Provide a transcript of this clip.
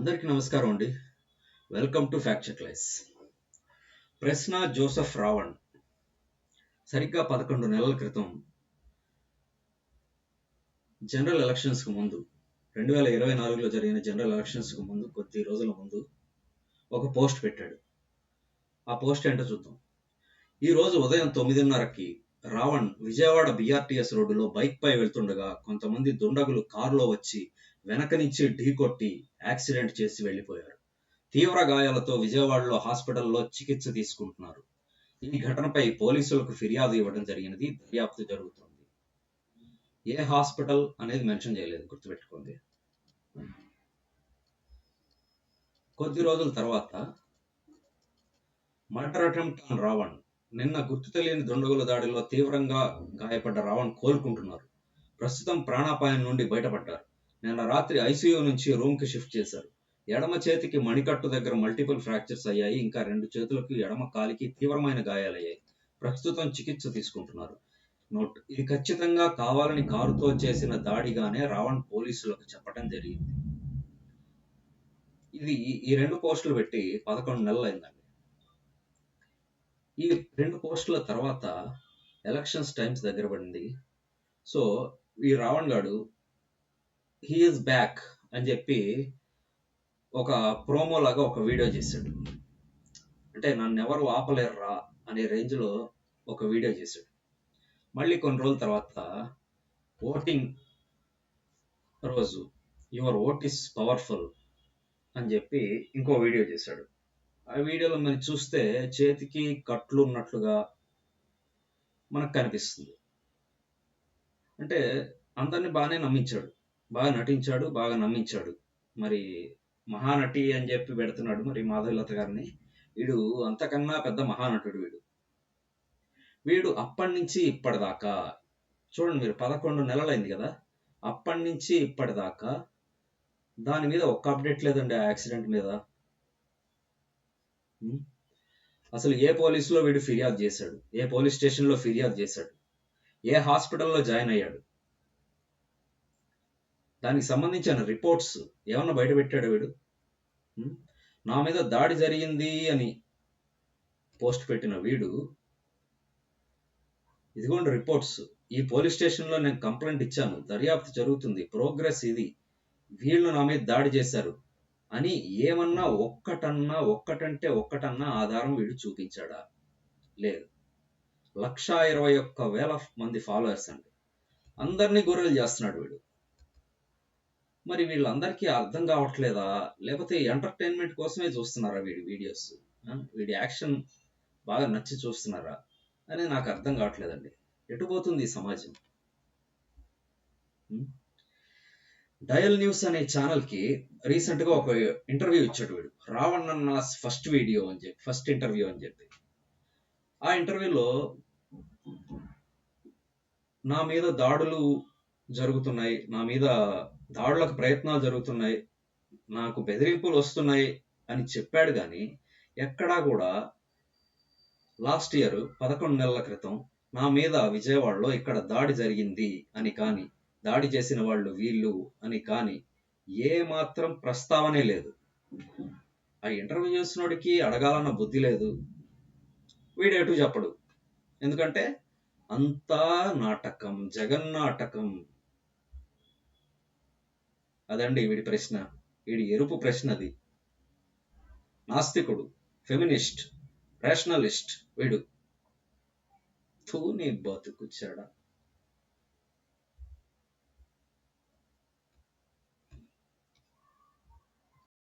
అందరికీ నమస్కారం అండి. వెల్కమ్ టు ఫ్యాక్ట్ చెక్ ప్రశ్న జోసెఫ్ రావణ్. సరిగ్గా పదకొండు నెలల క్రితం జనరల్ ఎలక్షన్స్కు ముందు రెండు వేల ఇరవై నాలుగులో జరిగిన జనరల్ ఎలక్షన్స్కు ముందు కొద్ది రోజుల ముందు ఒక పోస్ట్ పెట్టాడు. ఆ పోస్ట్ ఏంటో చూద్దాం. ఈ రోజు ఉదయం తొమ్మిదిన్నరకి రావణ్ విజయవాడ బిఆర్టీఎస్ రోడ్డులో బైక్ పై వెళ్తుండగా కొంతమంది దుండగులు కారులో వచ్చి వెనక నుంచి ఢీకొట్టి యాక్సిడెంట్ చేసి వెళ్ళిపోయారు తీవ్ర గాయాలతో విజయవాడలో హాస్పిటల్లో చికిత్స తీసుకుంటున్నారు. ఈ ఘటనపై పోలీసులకు ఫిర్యాదు ఇవ్వడం జరిగినది దర్యాప్తు జరుగుతోంది. ఏ హాస్పిటల్ అనేది మెన్షన్ చేయలేదు గుర్తుపెట్టుకోండి. కొద్ది రోజుల తర్వాత మర్డర్ అటెంప్ట్ ఆన్ రావణ్ నిన్న గుర్తు తెలియని దుండగుల దాడిలో తీవ్రంగా గాయపడ్డ రావణ్ కోలుకుంటున్నారు. ప్రస్తుతం ప్రాణాపాయం నుండి బయటపడ్డారు. నిన్న రాత్రి ఐసీయూ నుంచి రూమ్కి షిఫ్ట్ చేశారు. ఎడమ చేతికి మణికట్టు దగ్గర మల్టిపుల్ ఫ్రాక్చర్స్ అయ్యాయి. ఇంకా రెండు చేతులకు ఎడమ కాలికి తీవ్రమైన గాయాలయ్యాయి. ప్రస్తుతం చికిత్స తీసుకుంటున్నారు. నోట్ ఇది ఖచ్చితంగా కావాలని కారుతో చేసిన దాడిగానే రావణ్ పోలీసులకు చెప్పడం జరిగింది. ఇది ఈ రెండు పోస్టులు పెట్టి పదకొండు నెలలు అయిందండి. ఈ రెండు పోస్టుల తర్వాత ఎలక్షన్స్ టైమ్స్ దగ్గర పడింది. సో ఈ రావణ్ గాడు హీఈస్ బ్యాక్ అని చెప్పి ఒక ప్రోమో లాగా ఒక వీడియో చేశాడు. అంటే నన్ను ఎవరు ఆపలేరురా అనే రేంజ్లో ఒక వీడియో చేశాడు. మళ్ళీ కొన్ని రోజుల తర్వాత ఓటింగ్ రోజు యువర్ ఓట్ ఇస్ పవర్ఫుల్ అని చెప్పి ఇంకో వీడియో చేశాడు. ఆ వీడియోలో మనం చూస్తే చేతికి కట్లు ఉన్నట్లుగా మనకు కనిపిస్తుంది. అంటే అందరిని బాగానే నమ్మించాడు. బాగా నటించాడు బాగా నమ్మించాడు. మరి మహానటి అని చెప్పి పెడుతున్నాడు మరి మాధవలత గారిని. వీడు అంతకన్నా పెద్ద మహానటుడు వీడు. వీడు అప్పటి నుంచి ఇప్పటిదాకా చూడండి మీరు పదకొండు నెలలైంది కదా. అప్పటి నుంచి ఇప్పటిదాకా దాని మీద ఒక్క అప్డేట్ లేదండి ఆ యాక్సిడెంట్ మీద. అసలు ఏ పోలీసులో వీడు ఫిర్యాదు చేశాడు? ఏ పోలీస్ స్టేషన్లో ఫిర్యాదు చేశాడు? ఏ హాస్పిటల్లో జాయిన్ అయ్యాడు? దానికి సంబంధించిన రిపోర్ట్స్ ఏమన్నా బయటపెట్టాడు వీడు? నా మీద దాడి జరిగింది అని పోస్ట్ పెట్టిన వీడు ఇదిగోండి రిపోర్ట్స్ ఈ పోలీస్ స్టేషన్లో నేను కంప్లైంట్ ఇచ్చాను. దర్యాప్తు జరుగుతుంది. ప్రోగ్రెస్ ఇది. వీళ్ళు నా మీద దాడి చేశారు అని ఏమన్నా ఒక్కటన్నా ఒక్కటంటే ఒక్కటన్నా ఆధారం వీడు చూపించాడా? లేదు. లక్షా ఇరవై ఒక్క వేల మంది ఫాలోవర్స్ అండి. అందరినీ గొర్రెలు చేస్తున్నాడు వీడు. మరి వీళ్ళందరికీ అర్థం కావట్లేదా? లేకపోతే ఎంటర్టైన్మెంట్ కోసమే చూస్తున్నారా వీడి వీడియోస్ వీడి యాక్షన్ బాగా నచ్చి చూస్తున్నారా? అని నాకు అర్థం కావట్లేదండి. ఎటు పోతుంది ఈ సమాజం? డయల్ న్యూస్ అనే ఛానల్కి రీసెంట్గా ఒక ఇంటర్వ్యూ ఇచ్చాడు వీడు. రావణ్ అన్న ఫస్ట్ వీడియో అని చెప్పి ఫస్ట్ ఇంటర్వ్యూ అని చెప్పి. ఆ ఇంటర్వ్యూలో నా మీద దాడులు జరుగుతున్నాయి నా మీద దాడులకు ప్రయత్నాలు జరుగుతున్నాయి నాకు బెదిరింపులు వస్తున్నాయి అని చెప్పాడు కానీ ఎక్కడా కూడా లాస్ట్ ఇయర్ పదకొండు నెలల క్రితం నా మీద విజయవాడలో ఇక్కడ దాడి జరిగింది అని కానీ దాడి చేసిన వాళ్ళు వీళ్ళు అని కానీ ఏ మాత్రం ప్రస్తావనే లేదు. ఆ ఇంటర్వ్యూ చేసినోడికి అడగాలన్న బుద్ధి లేదు. వీడేటు చెప్పడు. ఎందుకంటే అంతా నాటకం జగన్నాటకం అదండి వీడి ప్రశ్న. వీడి ఎరుపు ప్రశ్న అది నాస్తికుడు ఫెమినిస్ట్ రేషనలిస్ట్ వీడు. తూ బతుకుచ్చాడా